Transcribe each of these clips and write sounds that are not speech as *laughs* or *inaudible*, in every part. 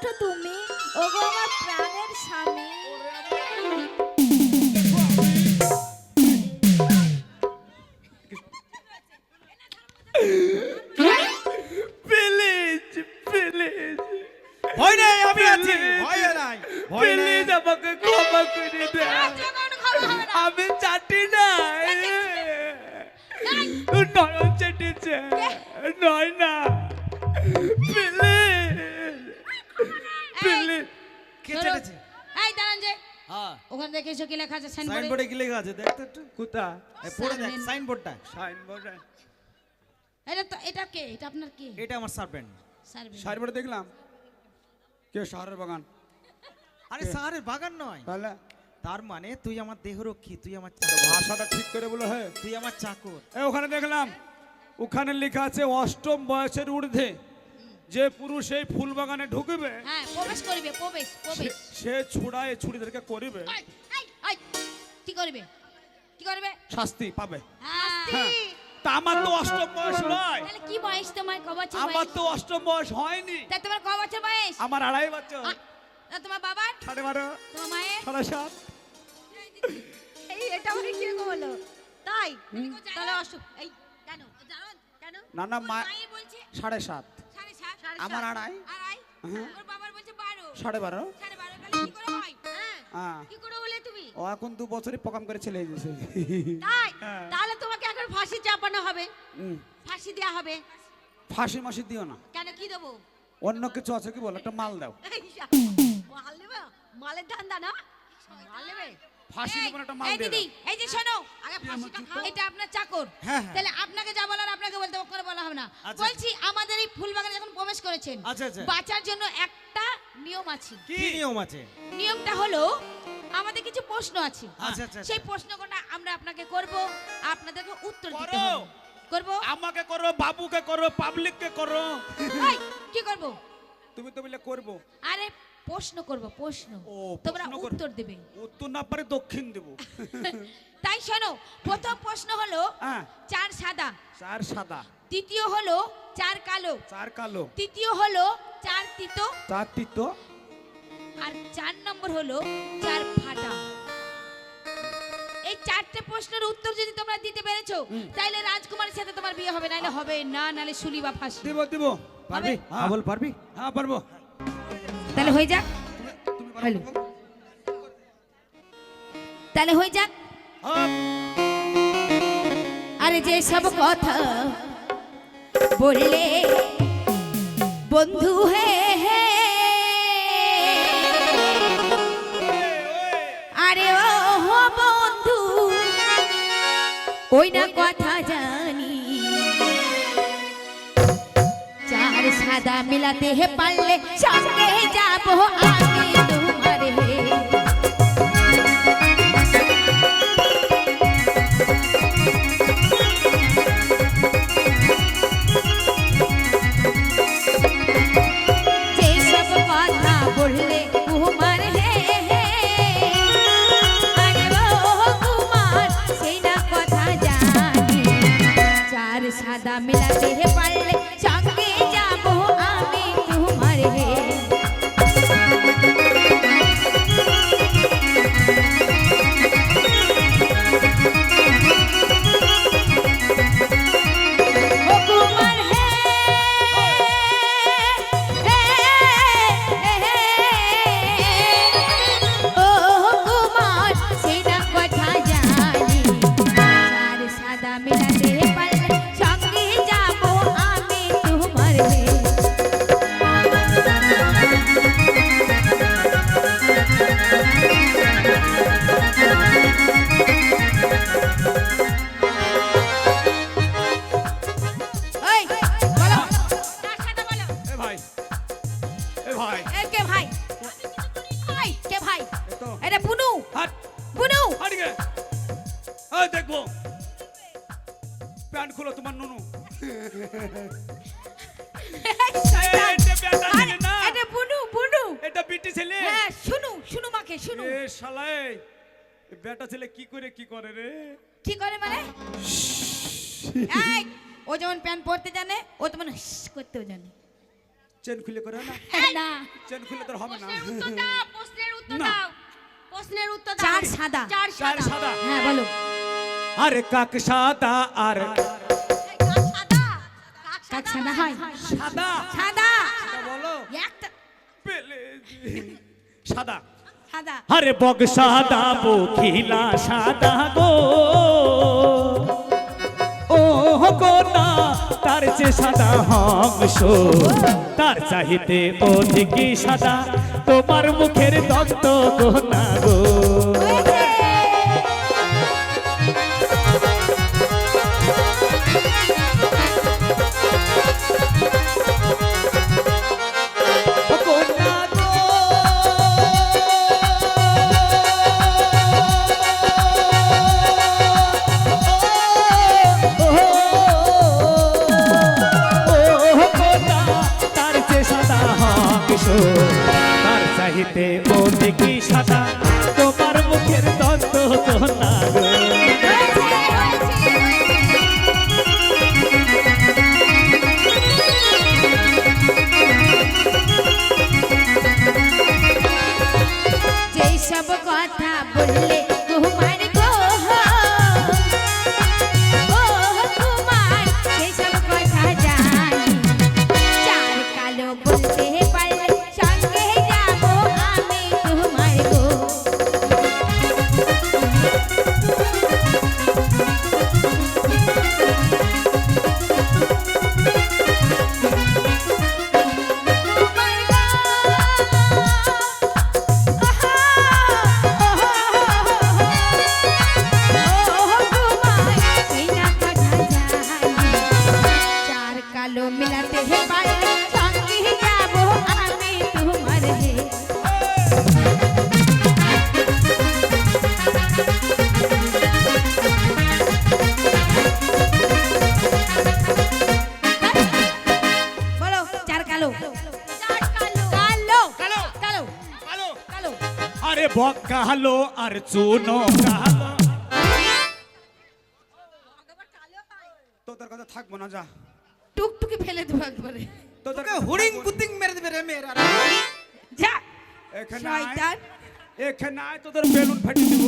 ওঠো তুমি? ওগো আমার প্রাণের স্বামী। প্লিজ প্লিজ ভয় নেই আমি আছি। ভয় নাই ভয় নেই। আমাকে ক্ষমা করে দে। আমি চাটি না নরম চেটেছে। নয় না। প্লিজ প্লিজ কে চেটেছে এই দাঁড়ান যে হ্যাঁ ওখানে দেখে এসো কি লেখা আছে? সাইনবোর্ডে সাইনবোর্ডে কি লেখা আছে? দেখ তো একটু কোথা? এই পড়ে দেখ সাইনবোর্ড। সাইনবোর্ডটা সাইনবোর্ড এটা তো এটা কে? এটা আপনার কি? এটা আমার সার্ভেন্ট সার্ভে সাইনবোর্ডে দেখলাম। কে? শহরের বাগান। আরে শহরের বাগান নয়। তাহলে? তার মানে তুই আমার দেহরক্ষী তুই আমার ভাষাটা ঠিক করে বলো হ্যাঁ তুই আমার চাকর। ওখানে দেখলাম। ওখানে লেখা আছে অষ্টম বয়সের ঊর্ধ্বে। যে পুরুষ এই ফুল বাগানে ঢুকবে হ্যাঁ প্রবেশ করিবে প্রবেশ প্রবেশ। সে- ছুড়ায় ছুরিদেরকে করিবে। কি করবে? কি করবে? শাস্তি পাবে। হ্যাঁ তা আমার তো অষ্টম বয়স নয়। তাহলে কি বয়স তোমার? ক বছর আমার তো অষ্টম বয়স হয়নি। তোমার ক বছর বয়স? আমার আড়াই বছর। আ, আর তোমার বাবার? সাড়ে বারো। তোমার মায়ের? সাড়ে সাত। এই এটা আমাকে কি রকম তাই? তাহলে অষ্ট এই কেন? জানো কেন? না না মা সাড়ে সাত। আমার আড়াই? সাড়ে বারো? হয়। ও এখন দু প্রকাম করে ছেলে গেছে *laughs* হ্যাঁ। তাহলে তোমাকে এখন ফাঁসি চাপানো হবে। ফাঁসি দেওয়া হবে। ফাঁসি মাসি দিও না। কেন? কি দেবো? অন্য কিছু আছে কি বল? একটা মাল দাও। মাল নেবে মালের ধান্দা না? মাল নেবে ফাঁসি দেবো একটা মাল এই দিদি এই যে শোনো আগে ফাঁসিটা খাও এটা আপনার চাকর। হ্যাঁ, হ্যাঁ। তাহলে আপনাকে যা বলার আপনাকে বলতে ওখানে বলা হবে না। আচ্ছা। বলছি আমাদের এই ফুলবাগানে যখন প্রবেশ করেছেন আচ্ছা, আচ্ছা। বাঁচার জন্য একটা নিয়ম আছে। কি নিয়ম আছে? নিয়মটা হলো আমাদের কিছু প্রশ্ন আছে। আচ্ছা, আচ্ছা, সেই। প্রশ্নগুলো আমরা আপনাকে করব আপনাদেরকে উত্তর দিতে করো। হবে। করব? আমাকে করো বাবুকে করো পাবলিককে করো। এই, কি করব? তুমি তো বলে করব। আরে প্রশ্ন করব প্রশ্ন। ও, তোমরা প্রশ্ন করো। উত্তর দেবে। উত্তর না পারে দক্ষিণ দেবো। *laughs* তাই শোনো প্রথম প্রশ্ন হলো হ্যাঁ। চার সাদা। চার সাদা। দ্বিতীয় হলো চার কালো। চার কালো। তৃতীয় হলো চার তিতো। চার তিতো। আর চার নম্বর হলো চার ফাটা। এই চারটে প্রশ্নের উত্তর যদি তোমরা দিতে পেরেছ তাইলে রাজকুমারের সাথে তোমার বিয়ে হবে নাইলে হবে না নালে শুলি বা ফাঁসি। দিব দিব। পারবি হবে? হ্যাঁ বল পারবি? হ্যাঁ পারব। তাহলে হয়ে যাক। হ্যালো। তাহলে হয়ে যাক। আরে যে সব কথা বললে বন্ধু হে হে। আরে ও বন্ধু ওই না কথা জানি চার সাদা মিলাতে হে পারলে সঙ্গে যাব আমি তোমার হে এ শালাই বেটা ছেলে কি করে কি করে রে? কি করে মানে? এই ও যেমন প্যান্ট পরতে জানে ও তেমন করতেও জানে। চেন খুলে করে না? না। চেন খুলে তোর হবে না। প্রশ্নের উত্তর দাও প্রশ্নের উত্তর দাও। প্রশ্নের উত্তর দাও। চার সাদা। চার সাদা। হ্যাঁ বলো। আরে কাক সাদা আর কাক সাদা। হয়। সাদা। সাদা। বলো। একটা পেলে সাদা। আরে বগ সাদা, বখিলা সাদা গো। ও না, তার যে সাদা হংস তার চাহিতে অধিক সাদা। তোমার মুখের হংস তার চাহিতে অধিক সাদা তোমার মুখের দন্ত গো না গো হয়েছে, হয়েছে। যেই সব কথা বললে বক কালো আর চুনো কালো। তোদের কথা থাকব না যা। টুকটুকি ফেলে দেবো একবারে। তোদের তোকে কথা হুড়িং না। কুতিং মেরে দেবে রে মেয়েরা। যা। এখানে শয়তান। আয়, এখানে আয় তোদের বেলুন ফাটি দিব।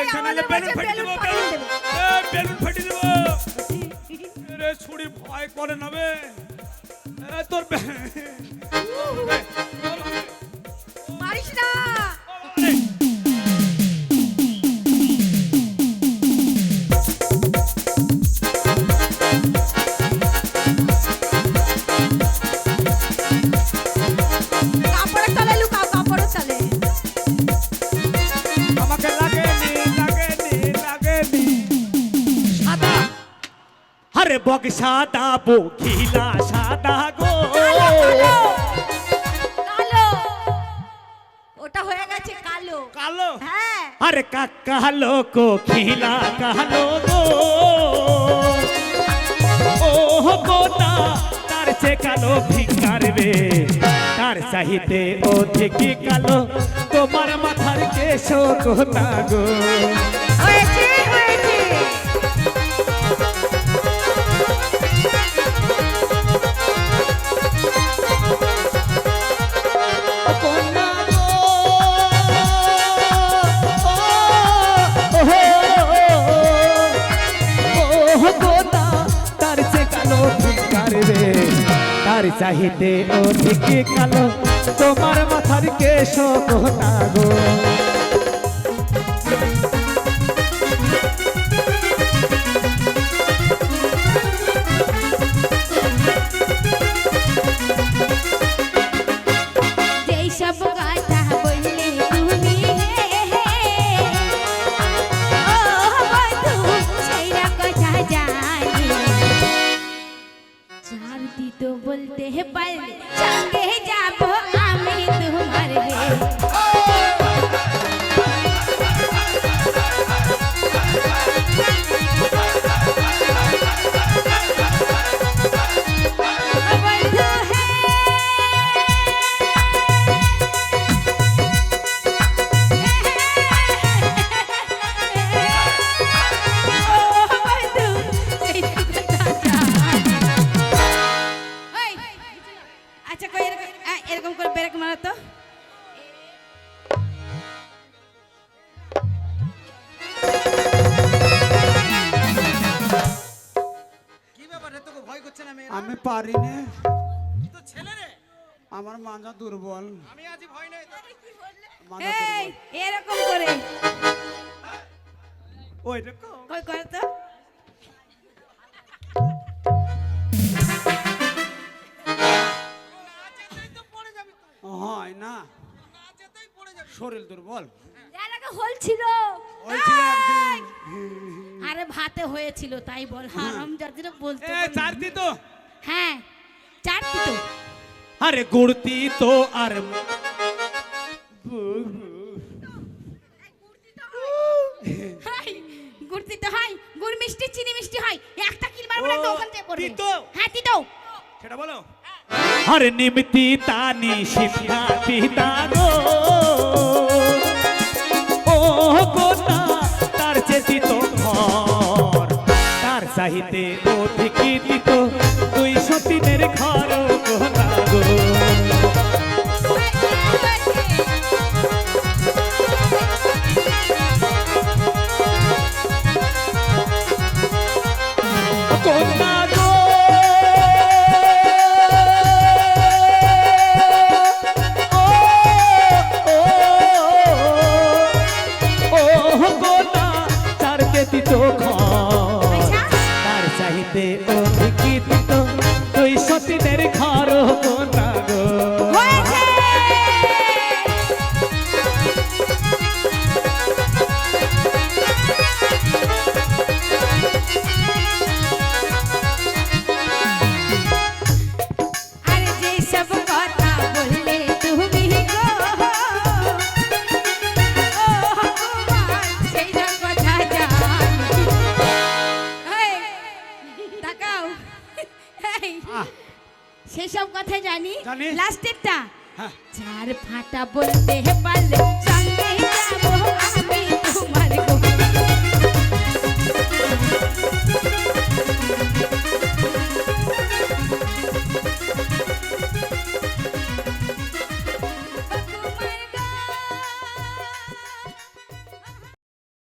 এখানে এলে বেলুন ফাটি দিব। বেলুন এ, বেলুন ফাটি দিব। রে ছুরি ভয় করে নবে এ, তোর বে- এ, মারিস না এ, কাপড়ের তলে লুকাও কাপড়ের তলে। আমাকে লাগেনি লাগেনি লাগেনি। সাদা। আরে বক সাদা বকিলা কালো? হ্যাঁ। আরে কাকালো কোকিলা কালো গো। ও গোটা তার চে কালো ভিকার রে। তার চাহিতে অধিক কালো। তোমার মাথার কেশ গোনা গো। চাহিতে অধিক কালো। তোমার মাথার কেশ কোথা গো। চার দিত বলতে পারলে সঙ্গে যাব আমি তোমার হে আমার মাজা দুর্বল। আমি আছি ভয় নেই এই এরকম করে। ওই রকম কই করে তো? নাচেতেই তো পড়ে যাবি তুই। হয় না। শরীর দুর্বল। এর হল ছিল। হয়েছিল আরে ভাতে হয়েছিল তাই বল। হারাম জাতিরা বলতে এ বলল। তো হ্যাঁ চারটি তো আরে গুড়তি তো আর হাই গুড় হয় গুড় মিষ্টি চিনি মিষ্টি হয়। একটা কিল মারবো না তো থেকে। হ্যাঁ তিতো সেটা বলো। আরে নিমতি তানি সিদ্ধা পিতা গো ও তার চেতি তো ঘর। তার চাহিতে অধিকি দিত দুই সতীনের ঘর। সেসব কথা জানি? লাস্টেরটা চার হ্যাঁ। ফাটা বলতে পারলে সঙ্গে যাব